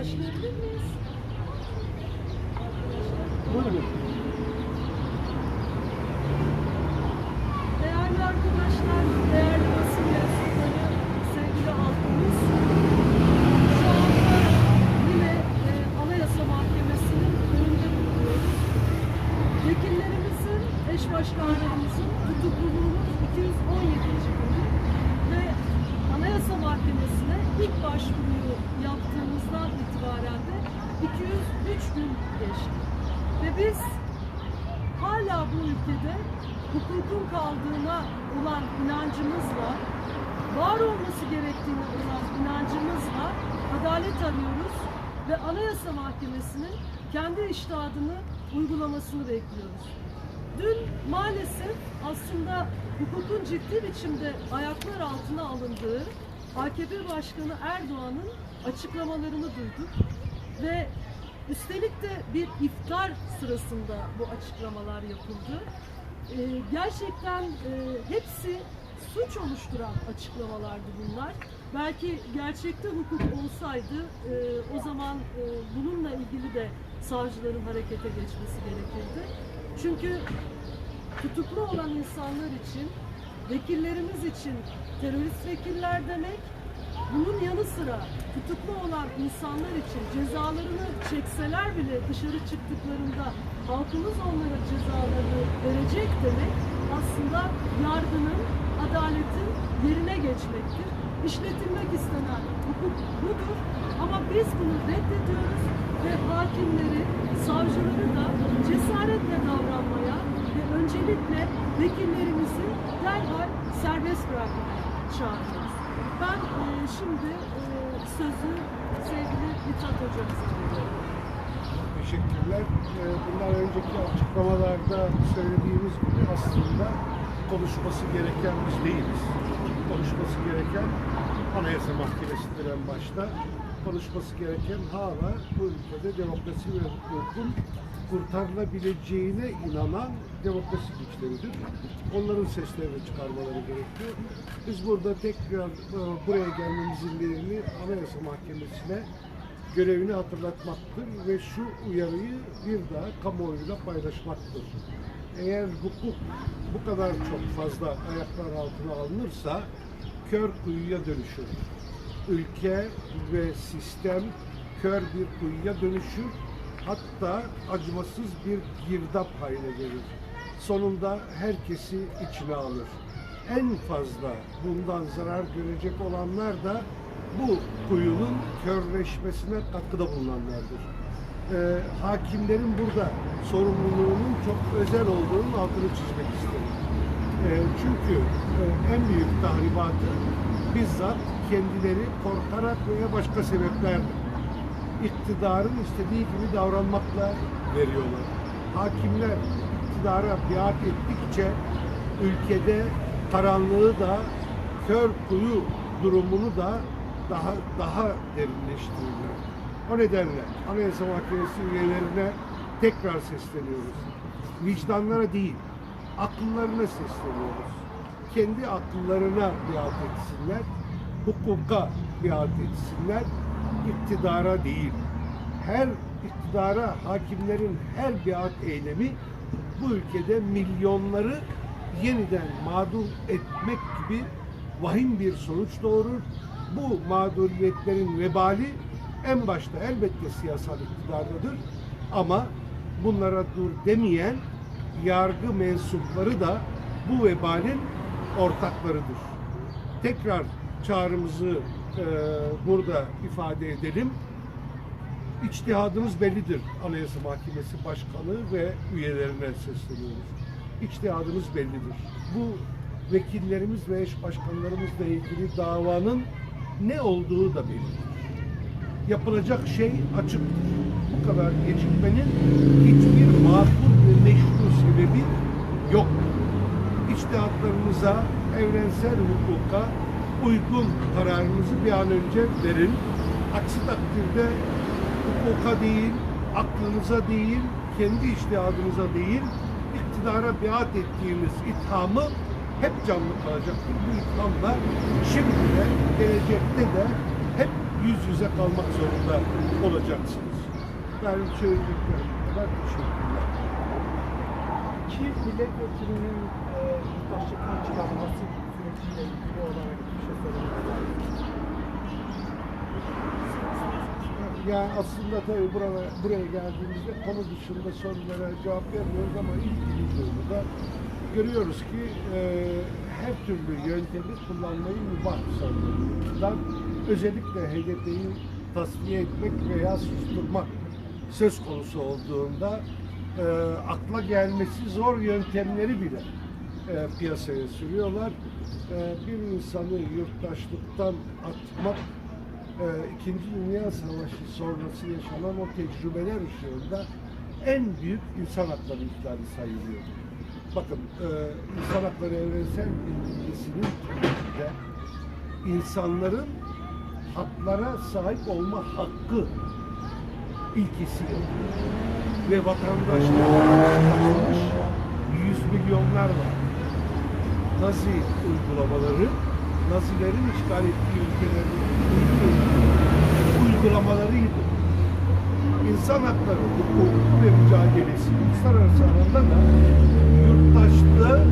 Başlayabilir miyiz? Buyurun. Değerli arkadaşlar, değerli basın mensupları, sevgili halkımız. Şu anda yine e, Anayasa Mahkemesi'nin önünde bulunuyoruz. Vekillerimizin, eş başkanlarımızın tutukluluğunun 217. günü ve Anayasa Mahkemesi'ne ilk başvuruyu yaptığımızdan itibaren de 203 gün geçti. Ve biz hala bu ülkede hukukun kaldığına olan inancımızla, var olması gerektiğine olan inancımızla adalet arıyoruz ve Anayasa Mahkemesi'nin kendi iştihadını uygulamasını bekliyoruz. Dün maalesef aslında hukukun ciddi biçimde ayaklar altına alındığı AKP Başkanı Erdoğan'ın açıklamalarını duyduk ve üstelik de bir iftar sırasında bu açıklamalar yapıldı. Ee, gerçekten e, hepsi suç oluşturan açıklamalardı bunlar. Belki gerçekte hukuk olsaydı e, o zaman e, bununla ilgili de savcıların harekete geçmesi gerekirdi. Çünkü tutuklu olan insanlar için, vekillerimiz için terörist vekiller demek, bunun yanı sıra tutuklu olan insanlar için cezalarını çekseler bile dışarı çıktıklarında halkımız onlara cezalarını verecek demek aslında yargının, adaletin yerine geçmektir. İşletilmek istenen hukuk budur ama biz bunu reddediyoruz ve hakimleri, savcıları da cesaretle davranmaya ve öncelikle vekillerimizi derhal serbest bırakmaya çağırıyoruz. Ben e, şimdi e, sözü sevgili Mithat hocamıza veriyorum. Teşekkürler. Ee, Bundan önceki açıklamalarda söylediğimiz gibi aslında konuşması gereken biz değiliz. Konuşması gereken Anayasa Mahkemesi'dir en başta. Konuşması gereken hala bu ülkede demokrasi ve hukukun kurtarılabileceğine inanan demokrasi güçleridir. Onların seslerini çıkarmaları gerekiyor. Biz burada tekrar e, buraya gelmemizin nedeni Anayasa Mahkemesi'ne görevini hatırlatmaktır ve şu uyarıyı bir daha kamuoyuyla paylaşmaktır. Eğer hukuk bu kadar çok fazla ayaklar altına alınırsa kör kuyuya dönüşür. Ülke ve sistem kör bir kuyuya dönüşür. Hatta acımasız bir girdap haline gelir. Sonunda herkesi içine alır. En fazla bundan zarar görecek olanlar da bu kuyunun körleşmesine katkıda bulunanlardır. Ee, hakimlerin burada sorumluluğunun çok özel olduğunun altını çizmek isterim. Ee, çünkü e, en büyük tahribatı bizzat kendileri korkarak veya başka sebeplerle iktidarın istediği gibi davranmakla veriyorlar. Hakimler iktidara biat ettikçe ülkede karanlığı da kör kuyu durumunu da daha daha derinleştirirler. O nedenle Anayasa Mahkemesi üyelerine tekrar sesleniyoruz. Vicdanlara değil, akıllarına sesleniyoruz. Kendi akıllarına biat etsinler, hukuka biat etsinler, iktidara değil. Her iktidara hakimlerin her biat eylemi bu ülkede milyonları yeniden mağdur etmek gibi vahim bir sonuç doğurur. Bu mağduriyetlerin vebali en başta elbette siyasal iktidardadır. Ama bunlara dur demeyen yargı mensupları da bu vebalin ortaklarıdır. Tekrar çağrımızı e, burada ifade edelim. İçtihadımız bellidir. Anayasa Mahkemesi Başkanı ve üyelerine sesleniyoruz. İçtihadımız bellidir. Bu vekillerimiz ve eş başkanlarımızla ilgili davanın ne olduğu da bellidir. Yapılacak şey açıktır. Bu kadar gecikmenin hiçbir İçtihatlarınıza, evrensel hukuka uygun kararınızı bir an önce verin. Aksi takdirde hukuka değil, aklınıza değil, kendi içtihadınıza değil, iktidara biat ettiğimiz ithamı hep canlı kalacaktır. Bu ithamla şimdi de, gelecekte de hep yüz yüze kalmak zorunda olacaksınız. Ben söyleyeceklerim kadar teşekkürler. İki milletvekilinin e, yurttaşlıktan çıkarılması süreciyle ilgili olarak bir şey söylemek? Yani aslında tabii buraya, buraya geldiğimizde konu dışında sorulara cevap vermiyoruz ama ilgili konuda görüyoruz ki e, her türlü yöntemi kullanmayı mübah sanıyorlar. Özellikle HDP'yi tasfiye etmek veya susturmak söz konusu olduğunda e, akla gelmesi zor yöntemleri bile e, piyasaya sürüyorlar. E, bir insanı yurttaşlıktan atmak e, İkinci Dünya Savaşı sonrası yaşanan o tecrübeler ışığında en büyük insan hakları ihlali sayılıyor. Bakın, e, insan hakları evrensel bildirgesinin de insanların haklara sahip olma hakkı ilkesi ve vatandaşlıkla taşınmış yüz milyonlar var. Nazi uygulamaları, Nazilerin işgal ettiği ülkelerin uygulamalarıydı. İnsan hakları hukuku ve mücadelesi uluslararası alanda da yurttaşlığı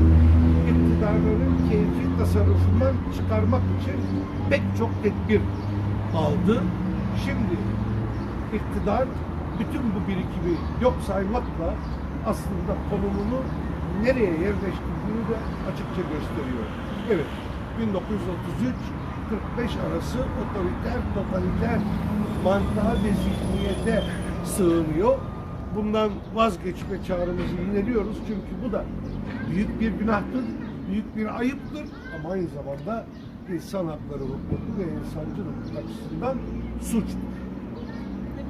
iktidarların keyfi tasarrufundan çıkarmak için pek çok tedbir aldı. Şimdi iktidar bütün bu birikimi yok saymakla aslında konumunu nereye yerleştirdiğini de açıkça gösteriyor. Evet, 1933-45 arası otoriter, totaliter mantığa ve zihniyete sığınıyor. Bundan vazgeçme çağrımızı yineliyoruz çünkü bu da büyük bir günahtır, büyük bir ayıptır ama aynı zamanda insan hakları hukuku ve insancıl hukuk açısından suçtur.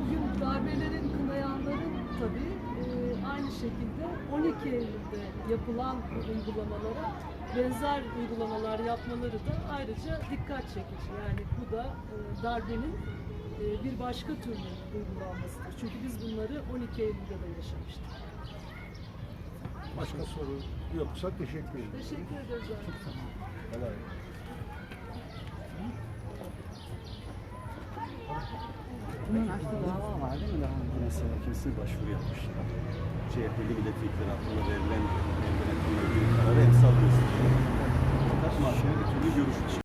Bugün darbelerin kınayanların tabii e, aynı şekilde 12 Eylül'de yapılan uygulamalara benzer uygulamalar yapmaları da ayrıca dikkat çekici. Yani bu da e, darbenin e, bir başka türlü uygulanmasıdır. Çünkü biz bunları 12 Eylül'de de yaşamıştık. Başka soru yoksa teşekkür ederim. Teşekkür ederiz. Helal. Bunun açtığı dava var değil mi? Daha önce mesela kimse başvuru yapmış. CHP'li milletvekilleri hakkında verilen verilen bir kararı emsal gösteriyor. Fakat mahkeme bir türlü görüş